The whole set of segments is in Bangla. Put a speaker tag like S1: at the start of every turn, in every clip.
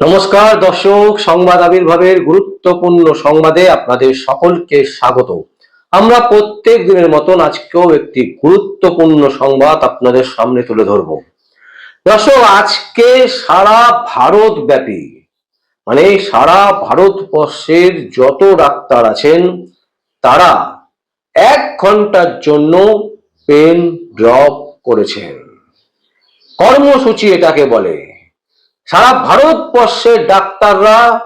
S1: নমস্কার, দর্শক, সংবাদ আবির্ভাবের গুরুত্বপূর্ণ সংবাদে আপনাদের সকলকে স্বাগত। আমরা প্রত্যেক দিনের মতন আজকেও একটি গুরুত্বপূর্ণ সংবাদ আপনাদের সামনে তুলে ধরব। দর্শক, আজকে সারা ভারত ব্যাপী মানে সারা ভারতবর্ষের যত ডাক্তার আছেন, তারা এক ঘণ্টার জন্য পেন ড্রপ করেছেন। কর্মসূচি এটাকে বলে সারা ভারতবর্ষের ডাক্তাররা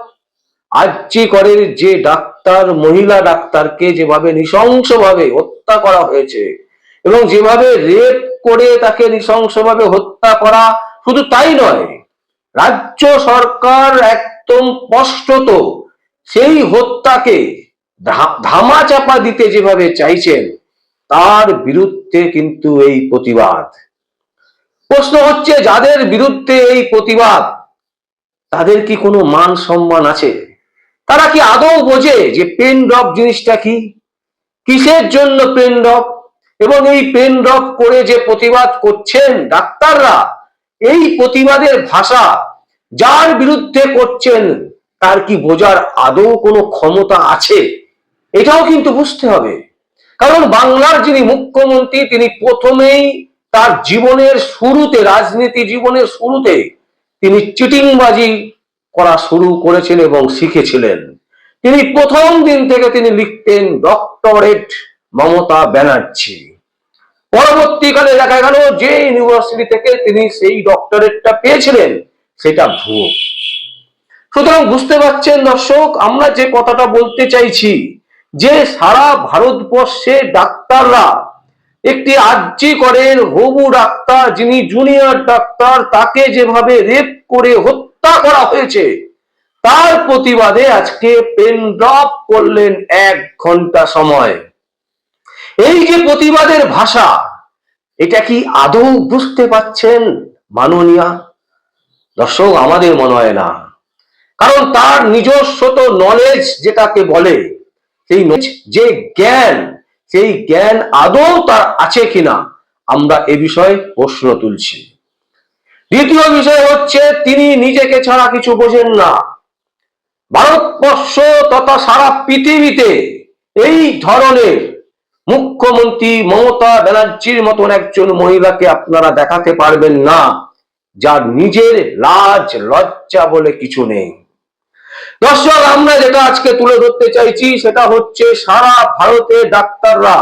S1: আর্জি করের যে ডাক্তার, মহিলা ডাক্তারকে যেভাবে নৃশংসভাবে হত্যা করা হয়েছে এবং যেভাবে রেপ করে তাকে নৃশংসভাবে হত্যা করা শুধু তাই নয়, রাজ্য সরকার একদম স্পষ্টত সেই হত্যাকে ধা- ধামাচাপা দিতে যেভাবে চাইছেন, তার বিরুদ্ধে কিন্তু এই প্রতিবাদ। প্রশ্ন হচ্ছে, যাদের বিরুদ্ধে এই প্রতিবাদ, তাদের কি কোনো মান সম্মান আছে? তারা কি আদৌ বোঝে যে পেন ড্রপ জিনিসটা কি? কিসের জন্য পেন ড্রপ এবং এই পেন ড্রপ করে যে প্রতিবাদ করছেন ডাক্তাররা, এই প্রতিবাদের ভাষা যার বিরুদ্ধে করছেন, তার কি বোঝার আদৌ কোনো ক্ষমতা আছে? এটাও কিন্তু বুঝতে হবে। কারণ বাংলার যিনি মুখ্যমন্ত্রী, তিনি প্রথমেই তার জীবনের শুরুতে, রাজনীতি জীবনের শুরুতে তিনি চিটিংবাজি করা শুরু করেছেন এবং শিখেছিলেন। তিনি প্রথম দিন থেকে তিনি লিখতেন ডক্টরেট মমতা ব্যানার্জি। পরবর্তীকালে দেখা গেল যে ইউনিভার্সিটি থেকে তিনি সেই ডক্টরেটটা পেয়েছিলেন, সেটা ভুয়ো। সুতরাং বুঝতে পারছেন দর্শক, আমরা যে কথাটা বলতে চাইছি, যে সারা ভারতবর্ষে ডাক্তাররা একটি আর্জি করেন হবু ডাক্তার, যিনি জুনিয়র ডাক্তার, তাকে যেভাবে রেপ করে হত্যা করা হয়েছে, তার প্রতিবাদে আজকে পেন ড্রপ করলেন এক ঘণ্টা সময়। এই যে প্রতিবাদের ভাষা, এটা কি আদৌ বুঝতে পাচ্ছেন মাননীয়া? দর্শক, আমাদের মনে হয় না। কারণ তার নিজস্ব তো নলেজ যেটাকে বলে, সেই যে জ্ঞান সেই জ্ঞান আদৌ তার আছে কিনা, আমরা এ বিষয়ে প্রশ্ন তুলছি। দ্বিতীয় বিষয় হচ্ছে, তিনি নিজেকে ছাড়া কিছু বোঝেন না। ভারতবর্ষ তথা সারা পৃথিবীতে এই ধরনের মুখ্যমন্ত্রী মমতা ব্যানার্জির মতন একজন মহিলাকে আপনারা দেখাতে পারবেন না, যার নিজের লাজ লজ্জা বলে কিছু নেই। দর্শক আমরা যেটা আজকে তুলে ধরতে চাইছি, সেটা হচ্ছে সারা ভারতে ডাক্তাররা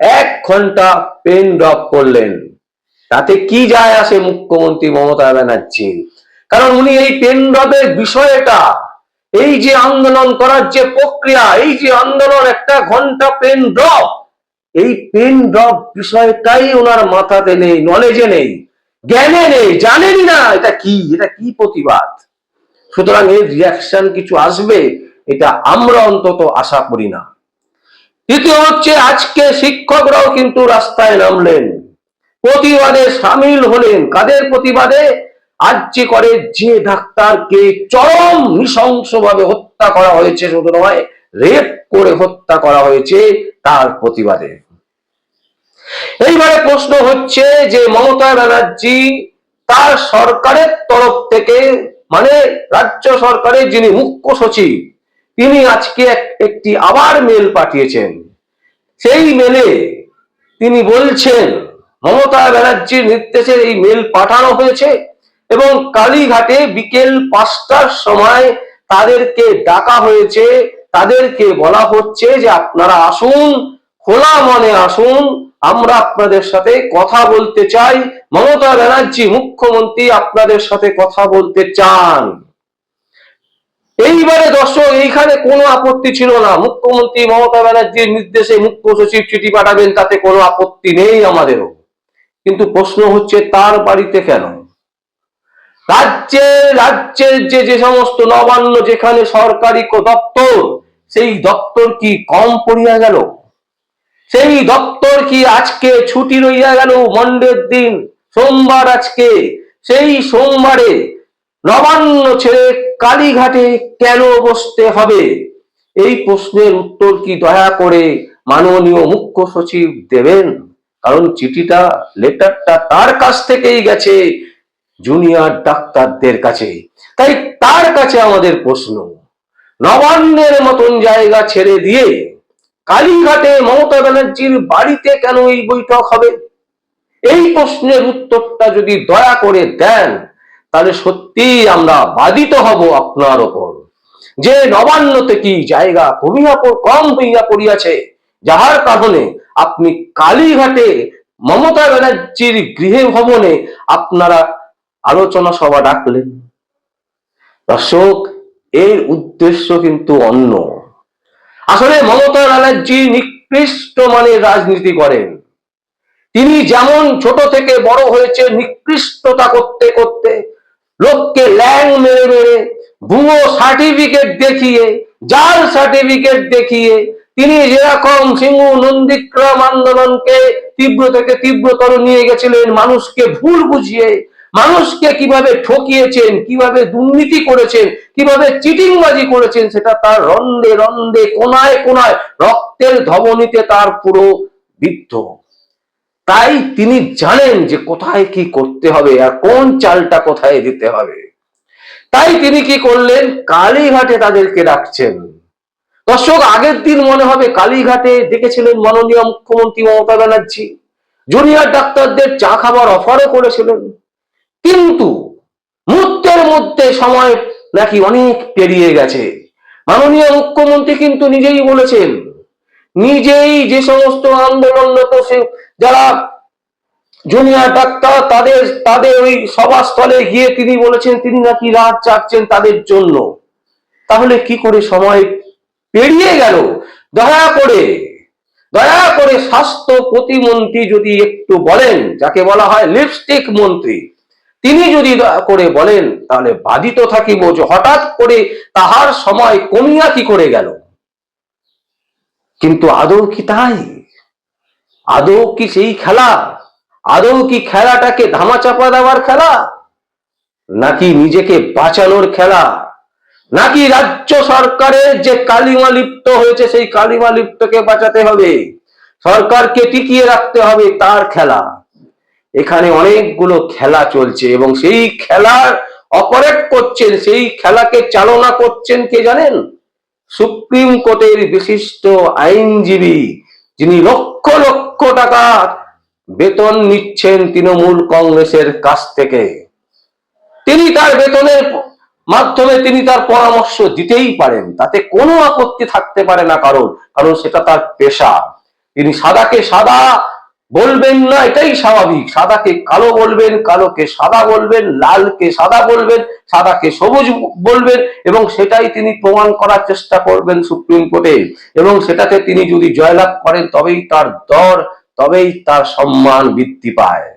S1: এক ঘণ্টা পেন ড্রপ করলেন। তাতে কি যায় আসে মুখ্যমন্ত্রী মমতা ব্যানার্জি? কারণ উনি এই পেন ড্রপের বিষয়টা, এই যে আন্দোলন করার যে প্রক্রিয়া, এই যে আন্দোলন, একটা ঘণ্টা পেন ড্রপ, এই পেন ড্রপ বিষয়টাই ওনার মাথাতে নেই নলেজে নেই, জ্ঞানে নেই, জানেনই না, এটা কি? এটা কি প্রতিবাদ? সুতরাং এর রিয়াকশন কিছু আসবে, এটা আমরা অন্তত আশা করি না। তৃতীয় হচ্ছে, আজকে শিক্ষকরাও কিন্তু রাস্তায় নামলেন। প্রতিবাদে সামিল হলেন। কাদের প্রতিবাদে? আর্জি করে যে ডাক্তারকে চরম নৃশংসভাবে হত্যা করা হয়েছে শুধু নয় রেপ করে হত্যা করা হয়েছে, তার প্রতিবাদে। এইবারে প্রশ্ন হচ্ছে যে, মমতা ব্যানার্জি তার সরকারের তরফ থেকে মানে রাজ্য সরকারের যিনি মুখ্য সচিব, তিনি আজকে একটি আবার মেল পাঠিয়েছেন। সেই মেলে তিনি বলছেন, মমতা ব্যানার্জির নির্দেশে এই মেল পাঠানো হয়েছে এবং কালীঘাটে বিকেল পাঁচটার সময় তাদেরকে ডাকা হয়েছে। তাদেরকে বলা হচ্ছে যে আপনারা আসুন, খোলা মনে আসুন আমরা আপনাদের সাথে কথা বলতে চাই। মমতা ব্যানার্জি মুখ্যমন্ত্রী আপনাদের সাথে কথা বলতে চান। এইবারে দর্শক, এইখানে কোনো আপত্তি ছিল না। মুখ্যমন্ত্রী মমতা ব্যানার্জির নির্দেশে মুখ্য সচিব চিঠি পাঠাবেন, তাতে কোনো আপত্তি নেই আমাদেরও। কিন্তু প্রশ্ন হচ্ছে, তার বাড়িতে কেন? রাজ্যে রাজ্যের যে যে সমস্ত নবান্ন যেখানে সরকারি দপ্তর, সেই দপ্তর কি কম পড়িয়া গেল? সেই দপ্তর কি আজকে ছুটি রইয়া গেল মন্ডের দিন? সোমবার আজকে। সেই সোমবারে নবান্ন ছেড়ে কালীঘাটে কেন বসতে হবে? এই প্রশ্নের উত্তর কি দয়া করে মাননীয় মুখ্য সচিব দেবেন? কারণ চিঠিটা, লেটারটা তার কাছ থেকেই গেছে জুনিয়র ডাক্তারদের কাছে। তাই তার কাছে আমাদের প্রশ্ন। নবান্নের মতন জায়গা ছেড়ে দিয়ে কালীঘাটে মমতা ব্যানার্জির বাড়িতে কেন এই বৈঠক হবে? এই প্রশ্নের উত্তরটা যদি দয়া করে দেন, তাহলে সত্যি আমরা বাধিত হব আপনার ওপর। যে নবান্নতে কি জায়গা কমিয়া কম হইয়া পড়িয়াছে, যাহার কারণে আপনি কালীঘাটে মমতা ব্যানার্জির গৃহে ভবনে আপনারা আলোচনা সভা ডাকলেন। দর্শক, এর উদ্দেশ্য কিন্তু অন্য। আসলে মমতা ব্যানার্জি নিকৃষ্ট মানের রাজনীতি করেন। তিনি যেমন ছোট থেকে বড় হয়েছে, নিকৃষ্টতা করতে করতে লোককে ল্যাং মেরে মেরে ভুয়ো সার্টিফিকেট দেখিয়ে, জাল সার্টিফিকেট দেখিয়ে তিনি যেরকম সিংহ নন্দীগ্রাম আন্দোলনকে তীব্র থেকে তীব্রতর নিয়ে গেছিলেন, মানুষকে ভুল বুঝিয়ে মানুষকে কীভাবে ঠকিয়েছেন, কীভাবে দুর্নীতি করেছেন, কীভাবে চিটিংবাজি করেছেন, সেটা তার রন্দে রন্দে, কোনায় কোনায় রক্তের ধবনীতে তার পুরো বিদ্ধ। তাই তিনি জানেন যে কোথায় কি করতে হবে আর কোন চালটা কোথায় দিতে হবে। তাই তিনি কি করলেন? কালীঘাটে তাদেরকে রাখছেন দর্শক, আগের দিন মনে হবে কালীঘাটে দেখেছিলেন মাননীয় মুখ্যমন্ত্রী মমতা ব্যানার্জি। জুনিয়র ডাক্তারদের চা খাবার অফারও করেছিলেন। কিন্তু মুহূর্তের মধ্যে সময় নাকি অনেক পেরিয়ে গেছে। মাননীয় মুখ্যমন্ত্রী কিন্তু নিজেই বলেছেন, নিজেই যে সমস্ত আন্দোলনরত যারা জুনিয়র ডাক্তার, তাদের তাদের ওই সভাস্থলে গিয়ে তিনি বলেছেন, তিনি নাকি রাত চাকছেন তাদের জন্য। তাহলে কি করে সময় পেরিয়ে গেল? দয়া করে দয়া করে স্বাস্থ্য প্রতিমন্ত্রী যদি একটু বলেন, যাকে বলা হয় লিপস্টিক মন্ত্রী। তিনি যদি করে বলেন, তাহলে বাধিত থাকিব যে হঠাৎ করে তাহার সময় কমিয়া কি করে গেল? কিন্তু আদৌ কি তাই? আদৌ কি সেই খেলা? আদৌ কি খেলাটাকে ধামাচাপা দেওয়ার খেলা? নাকি নিজেকে বাঁচানোর খেলা? নাকি রাজ্য সরকারের যে কালিমা লিপ্ত হয়েছে, সেই কালিমা লিপ্তকে বাঁচাতে হবে? সরকারকে টিকিয়ে রাখতে হবে তার খেলা। এখানে অনেকগুলো খেলা চলছে এবং সেই খেলার অপারেট করছেন, সেই খেলাকে চালনা করছেন কে জানেন? সুপ্রিম কোর্টের বিশিষ্ট আইনজীবী যিনি লক্ষ লক্ষ টাকা বেতন নিচ্ছেন তৃণমূল কংগ্রেসের কাছ থেকে। তিনি তার বেতনের মাধ্যমে তিনি তার পরামর্শ দিতেই পারেন, তাতে কোনো আপত্তি থাকতে পারে না কারণ কারণ সেটা তার পেশা। তিনি সাদাকে সাদা বলবেন না, এটাই স্বাভাবিক। সাদাকে কালো বলবেন, কালোকে সাদা বলবেন, লালকে সাদা বলবেন, সাদাকে সবুজ বলবেন এবং সেটাই তিনি প্রমাণ করার চেষ্টা করবেন সুপ্রিম কোর্টে। এবং সেটাতে তিনি যদি জয়লাভ করেন, তবেই তার দর, তবেই তার সম্মান বৃদ্ধি পায়।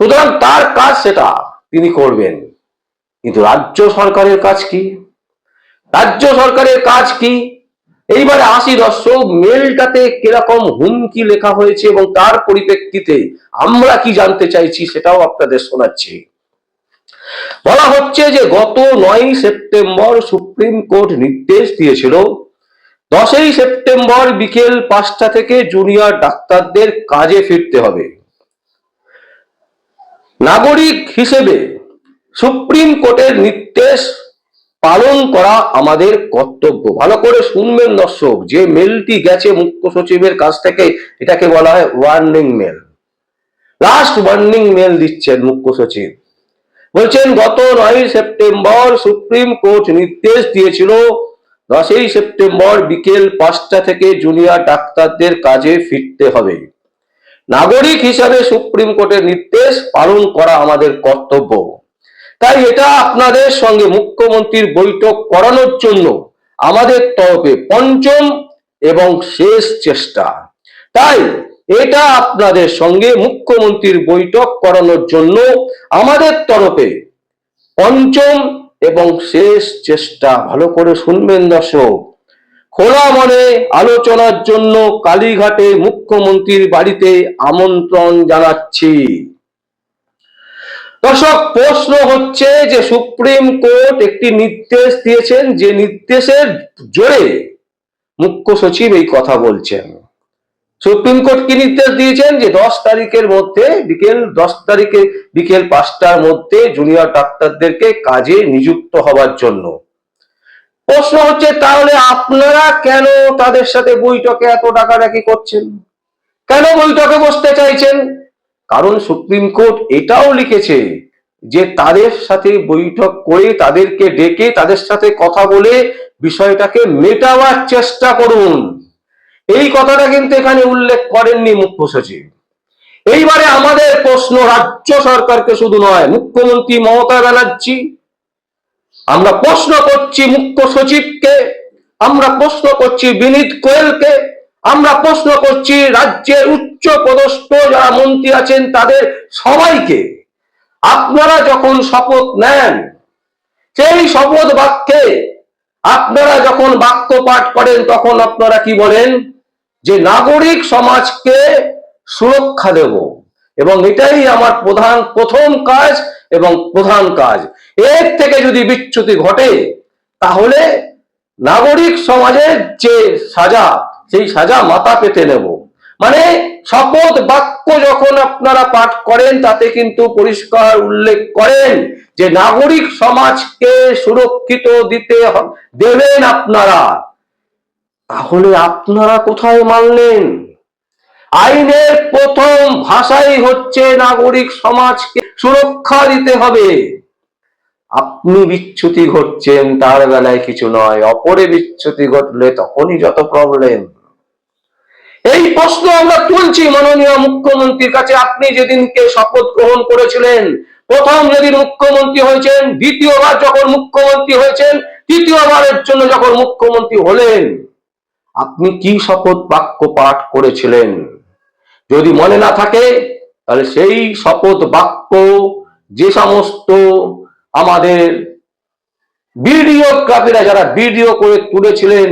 S1: সুতরাং তার কাজ সেটা, তিনি করবেন। কিন্তু রাজ্য সরকারের কাজ কি? রাজ্য সরকারের কাজ কি? এইবারে আসি দর্শক মেলটাতে কীরকম হুমকি লেখা হয়েছে এবং তার পরিপ্রেক্ষিতে আমরা কি জানতে চাইছি সেটাও আপনাদের শোনাচ্ছি। বলা হচ্ছে যে গত নয় সেপ্টেম্বর সুপ্রিম কোর্ট নির্দেশ দিয়েছিল, দশই সেপ্টেম্বর বিকেল পাঁচটা থেকে জুনিয়র ডাক্তারদের কাজে ফিরতে হবে। নাগরিক হিসেবে সুপ্রিম কোর্টের নির্দেশ পালন করা আমাদের কর্তব্য। ভালো করে শুনবেন দর্শক, যে মেলটি গেছে মুখ্য সচিবের কাছ থেকে, এটাকে বলা হয় warning mail last warning mail দিচ্ছেন মুখ্য সচিব। বলছেন, গত নয় সেপ্টেম্বর সুপ্রিম কোর্ট নির্দেশ দিয়েছিল, দশই সেপ্টেম্বর বিকেল পাঁচটা থেকে জুনিয়র ডাক্তারদের কাজে ফিরতে হবে। নাগরিক হিসাবে সুপ্রিম কোর্টের নির্দেশ পালন করা আমাদের কর্তব্য। তাই এটা আপনাদের সঙ্গে মুখ্যমন্ত্রীর বৈঠক করানোর জন্য আমাদের তরফে পঞ্চম এবং শেষ চেষ্টা। তাই এটা আপনাদের সঙ্গে মুখ্যমন্ত্রীর বৈঠক করানোর জন্য আমাদের তরফে পঞ্চম এবং শেষ চেষ্টা ভালো করে শুনবেন দর্শক। খোলা মনে আলোচনার জন্য কালীঘাটে মুখ্যমন্ত্রীর বাড়িতে আমন্ত্রণ জানাচ্ছি। দর্শক, প্রশ্ন হচ্ছে যে সুপ্রিম কোর্ট একটি নির্দেশ দিয়েছেন যে নির্দেশের জোরে মুখ্য সচিব এই কথা বলছেন। সুপ্রিম কোর্ট কি নির্দেশ দিয়েছেন যে দশ তারিখের মধ্যে বিকেল দশ তারিখে বিকেল পাঁচটার মধ্যে জুনিয়র ডাক্তারদেরকে কাজে নিযুক্ত হবার জন্য। প্রশ্ন হচ্ছে, তাহলে আপনারা কেন তাদের সাথে বৈঠকে এত ডাকাডাকি করছেন? কেন বৈঠকে বসতে চাইছেন? কারণ সুপ্রিম কোর্ট এটাও লিখেছে যে তাদের সাথে বৈঠক করে তাদেরকে ডেকে তাদের সাথে কথা বলে বিষয়টাকে মেটাবার চেষ্টা করুন। এই কথাটা কিন্তু এখানে উল্লেখ করেননি মুখ্য সচিব। এইবারে আমাদের প্রশ্ন, রাজ্য সরকারকে শুধু নয়, মুখ্যমন্ত্রী মমতা ব্যানার্জি, আমরা প্রশ্ন করছি মুখ্য সচিবকে, আমরা প্রশ্ন করছি বিনীত কোয়েলকে আমরা প্রশ্ন করছি, রাজ্যের উচ্চ পদস্থ যারা মন্ত্রী আছেন তাদের সবাইকে, আপনারা যখন শপথ নেন, সেই শপথ বাক্যে আপনারা যখন বাক্য পাঠ করেন, তখন আপনারা কি বলেন? যে নাগরিক সমাজকে সুরক্ষা দেব। এবং এটাই আমার প্রধান, প্রথম কাজ এবং প্রধান কাজ। এর থেকে যদি বিচ্যুতি ঘটে, তাহলে নাগরিক সমাজের যে সাজা সেই সাজা মাথা পেতে নেব। মানে শপথ বাক্য যখন আপনারা পাঠ করেন, তাতে কিন্তু পরিষ্কার উল্লেখ করেন যে নাগরিক সমাজকে সুরক্ষিত দিতে দেবেন আপনারা। তাহলে আপনারা কোথায় মানলেন? আইনের প্রথম ভাষাই হচ্ছে নাগরিক সমাজকে সুরক্ষা দিতে হবে। আপনি বিচ্যুতি ঘটছেন, তার বেলায় কিছু নয়, অপরে বিচ্ছুতি ঘটলে তখনই যত প্রবলেম এই প্রশ্ন আমরা তুলছি মাননীয় মুখ্যমন্ত্রীর কাছে। আপনি যেদিনকে শপথ গ্রহণ করেছিলেন, প্রথম যেদিন মুখ্যমন্ত্রী হয়েছেন, দ্বিতীয়বার যখন মুখ্যমন্ত্রী হয়েছেন, তৃতীয়বারের জন্য যখন মুখ্যমন্ত্রী হলেন, আপনি কি শপথ বাক্য পাঠ করেছিলেন? যদি মনে না থাকে, তাহলে সেই শপথ বাক্য, যে সমস্ত আমাদের ভিডিওগ্রাফিরা যারা ভিডিও করে তুলেছিলেন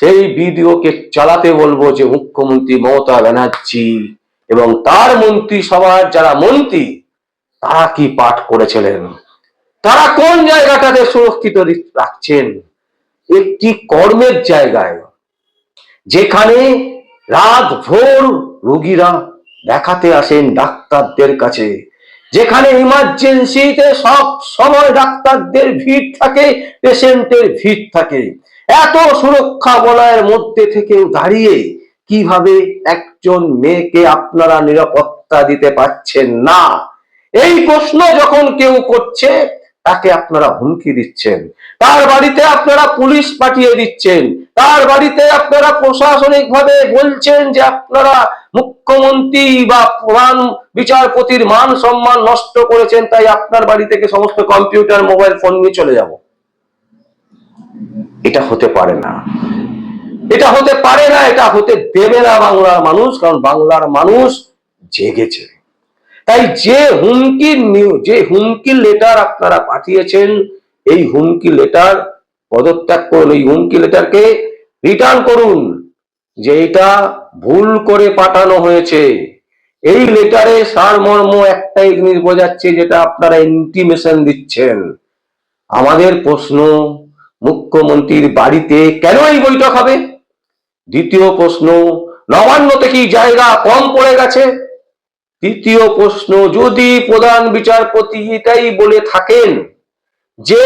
S1: সেই ভিডিওকে চালাতে বলব যে মুখ্যমন্ত্রী মমতা ব্যানার্জি এবং তার মন্ত্রিসভার যারা মন্ত্রী, তারা কি পাঠ করেছিলেন? তারা কোন জায়গাটাতে সুরক্ষিত রাখছেন? একটি কর্মের জায়গায়? যেখানে রাত ভোর রোগীরা দেখাতে আসেন ডাক্তারদের কাছে। যেখানে ইমার্জেন্সিতে সব সময় ডাক্তারদের ভিড় থাকে পেশেন্টের ভিড় থাকে। এত সুরক্ষা বলয়ের মধ্যে থেকেও দাঁড়িয়ে কীভাবে একজন মেয়েকে আপনারা নিরাপত্তা দিতে পারছেন না? এই প্রশ্ন যখন কেউ করছে তাকে আপনারা হুমকি দিচ্ছেন। তার বাড়িতে আপনারা পুলিশ পাঠিয়ে দিচ্ছেন। তার বাড়িতে আপনারা প্রশাসনিক ভাবে বলছেন যে আপনারা মুখ্যমন্ত্রী বা প্রধান বিচারপতির মান সম্মান নষ্ট করেছেন, তাই আপনার বাড়ি থেকে সমস্ত কম্পিউটার, মোবাইল, ফোন নিয়ে চলে যাব। এটা হতে পারে না। এটা হতে পারে না, এটা হতে দেবে না বাংলার মানুষ, কারণ বাংলার মানুষ জেগেছে। তাই যে হুমকির যে হুমকি লেটার আপনারা পাঠিয়েছেন, এই হুমকি লেটার পদত্যাগ করুন, এই হুমকি লেটারকে রিটার্ন করুন, যে এটা ভুল করে পাঠানো হয়েছে। এই লেটারে সারমর্ম একটাই জিনিস বোঝাচ্ছে, যেটা আপনারা ইন্টিমেশন দিচ্ছেন। আমাদের প্রশ্ন, মুখ্যমন্ত্রীর বাড়িতে কেন এই বৈঠক হবে? দ্বিতীয় প্রশ্ন নবান্নতে কি জায়গা কম পড়ে গেছে। তৃতীয় প্রশ্ন, যদি প্রধান বিচারপতি এটাই বলে থাকেন যে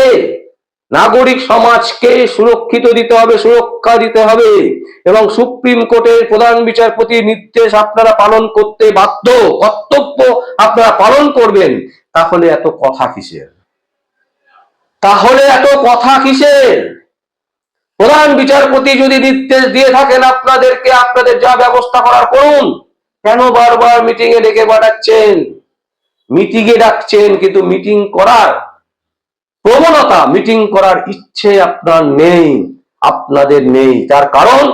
S1: নাগরিক সমাজকে সুরক্ষিত দিতে হবে, সুরক্ষা দিতে হবে, এবং সুপ্রিম কোর্টের প্রধান বিচারপতির নির্দেশ আপনারা পালন করতে বাধ্য, কর্তব্য আপনারা পালন করবেন, তাহলে এত কথা কিসের? তাহলে এত কথা কিসের? প্রধান বিচারপতি যদি নির্দেশ দিয়ে থাকেন আপনাদেরকে, আপনাদের যা ব্যবস্থা করার করুন। কেন বারবার মিটিং এ ডেকে পাঠাচ্ছেন? মিটিং এ ডাকছেন, কিন্তু মিটিং করার প্রবণতা মিটিং করার ইচ্ছে আপনার নেই, আপনাদের নেই। তার কারণ,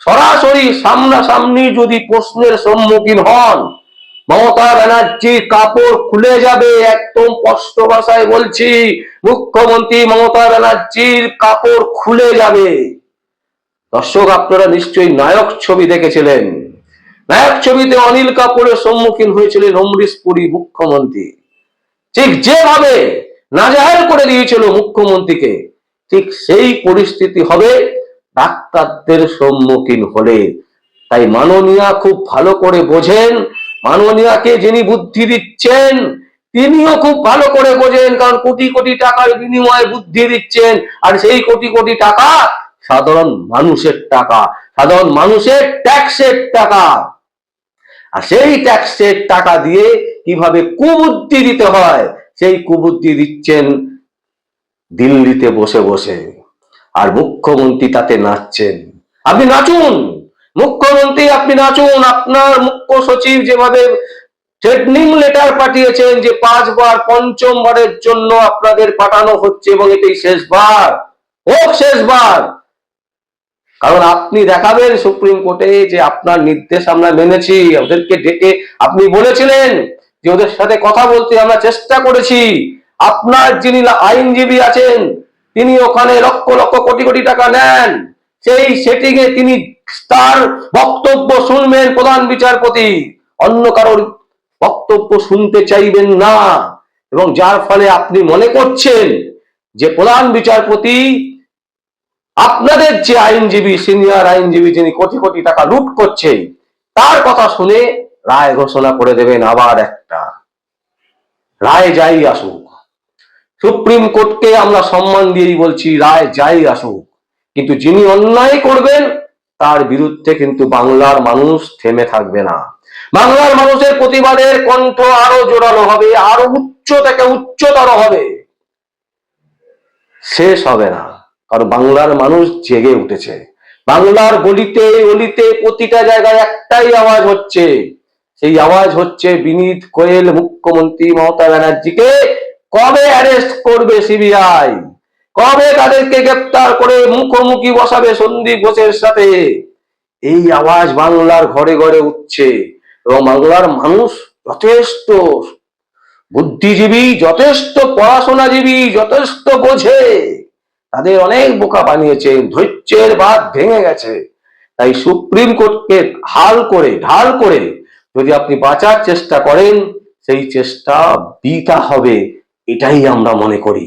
S1: সরাসরি সামনাসামনি যদি প্রশ্নের সম্মুখীন হন, মমতা ব্যানার্জির কাপড় খুলে যাবে একদম স্পষ্ট ভাষায় বলছি, মুখ্যমন্ত্রী মমতা ব্যানার্জির কাপড় খুলে যাবে। দর্শক, আপনারা নিশ্চয়ই নায়ক ছবি দেখেছিলেন। নায়ক ছবিতে অনিল কাপুরের সম্মুখীন হয়েছিলেন অমরিশ পুরী মুখ্যমন্ত্রী। ঠিক যেভাবে নাজাহাল করে দিয়েছিল মুখ্যমন্ত্রীকে, ঠিক সেই পরিস্থিতি হবে ডাক্তারদের সম্মুখীন হলে। তাই মাননীয়া খুব ভালো করে বোঝেন, মাননীয়াকে যিনি বুদ্ধি দিচ্ছেন, তিনিও খুব ভালো করে বোঝেন, কারণ কোটি কোটি টাকার বিনিময়ে বুদ্ধি দিচ্ছেন, আর সেই কোটি কোটি টাকা সাধারণ মানুষের টাকা, সাধারণ মানুষের ট্যাক্সের টাকা। আর সেই ট্যাক্সের টাকা দিয়ে কীভাবে কুবুদ্ধি দিতে হয়, সেই কুবুদ্ধি দিচ্ছেন দিল্লিতে বসে বসে। আর মুখ্যমন্ত্রী তাতে নাচছেন। আপনি নাচুন! মুখ্যমন্ত্রী, আপনি নাচুন! আপনার মুখ্য সচিব যেভাবে থ্রেটনিং লেটার পাঠিয়েছেন যে পাঁচবার, পঞ্চমবারের জন্য আপনাদের পাঠানো হচ্ছে এবং এটাই শেষবার। হোক শেষবার! কারণ আপনি দেখাবেন সুপ্রিম কোর্টে যে আপনার নির্দেশ আমরা মেনেছি, ওদেরকে ডেকে আপনি বলেছিলেন যে ওদের সাথে কথা বলতে আমরা চেষ্টা করেছি। আপনার যিনি আইনজীবী আছেন, তিনি ওখানে লক্ষ লক্ষ কোটি কোটি টাকা নেন। সেই সেটিং এ তিনি তার বক্তব্য শুনবেন প্রধান বিচারপতি। অন্য কারোর বক্তব্য শুনতে চাইবেন না। এবং যার ফলে আপনি মনে করছেন যে প্রধান বিচারপতি আপনাদের যে আইনজীবী, সিনিয়র আইনজীবী যিনি কোটি কোটি টাকা লুট করছে তার কথা শুনে রায় ঘোষণা করে দেবেন আবার একটা। রায় যাই আসুক। সুপ্রিম কোর্টকে আমরা সম্মান দিয়েই বলছি, রায় যাই আসুক। কিন্তু যিনি অন্যায় করবেন, তার বিরুদ্ধে কিন্তু বাংলার মানুষ থেমে থাকবে না। বাংলার মানুষের প্রতিবাদের কণ্ঠ আরও জোরালো হবে, আরও উচ্চ থেকে উচ্চতর হবে। শেষ হবে না। কারণ বাংলার মানুষ জেগে উঠেছে। বাংলার গলিতে, অলিতে প্রতিটা জায়গায় একটাই আওয়াজ হচ্ছে। সেই আওয়াজ হচ্ছে বিনীত কোয়েল মুখ্যমন্ত্রী মমতা ব্যানার্জিকে কবে অ্যারেস্ট করবে সিবিআই কবে তাদেরকে গ্রেপ্তার করে মুখোমুখি বসাবে সন্দীপ ঘোষের সাথে? এই আওয়াজ বাংলার ঘরে ঘরে উঠছে এবং বাংলার মানুষ যথেষ্ট বুদ্ধিজীবী, যথেষ্ট পড়াশোনাজীবী, যথেষ্ট বোঝে। তাদের অনেক বোকা বানিয়েছেন ধৈর্যের বাদ ভেঙে গেছে। তাই সুপ্রিম কোর্টকে হাল করে, ঢাল করে যদি আপনি বাঁচার চেষ্টা করেন, সেই চেষ্টা বিতা হবে, এটাই আমরা মনে করি।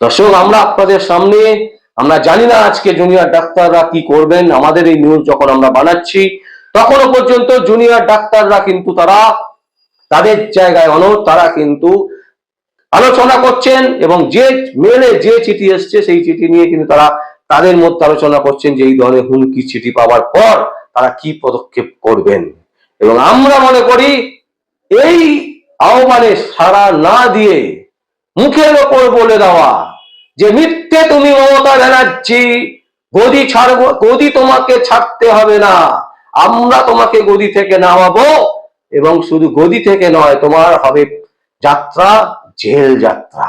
S1: দর্শক, আমরা আপনাদের সামনে, আমরা জানি না আজকে জুনিয়র ডাক্তাররা কি করবেন, আমাদের এই নিউজ যখন আমরা বানাচ্ছি, তখনও পর্যন্ত জুনিয়র ডাক্তাররা কিন্তু তারা, তাদের জায়গায় অনর তারা কিন্তু আলোচনা করছেন এবং যে মেলে যে চিঠি এসছে, সেই চিঠি নিয়ে কিন্তু তারা তাদের মধ্যে আলোচনা করছেন যে এই ধরনের হুমকি চিঠি পাওয়ার পর তারা কি পদক্ষেপ করবেন। এবং আমরা মনে করি, এই আহ্বানে সাড়া না দিয়ে মুখের ওপর বলে দেওয়া যে মিথ্যে তুমি মমতা ব্যানার্জি, গদি ছাড়বো, গদি তোমাকে ছাড়তে হবে না। আমরা তোমাকে গদি থেকে নামাবো এবং শুধু গদি থেকে নয়, তোমার হবে যাত্রা জেল যাত্রা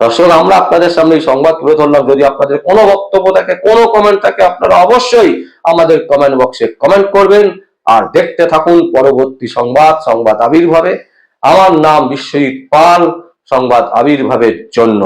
S1: দর্শক, আমরা আপনাদের সামনে সংবাদ তুলে ধরলাম। যদি আপনাদের কোনো বক্তব্য থাকে, কোনো কমেন্ট থাকে, আপনারা অবশ্যই আমাদের কমেন্ট বক্সে কমেন্ট করবেন। আর দেখতে থাকুন পরবর্তী সংবাদ সংবাদ আবির্ভাবে। আমার নাম বিশ্বজিৎ পাল, সংবাদ আবির্ভাবের জন্য।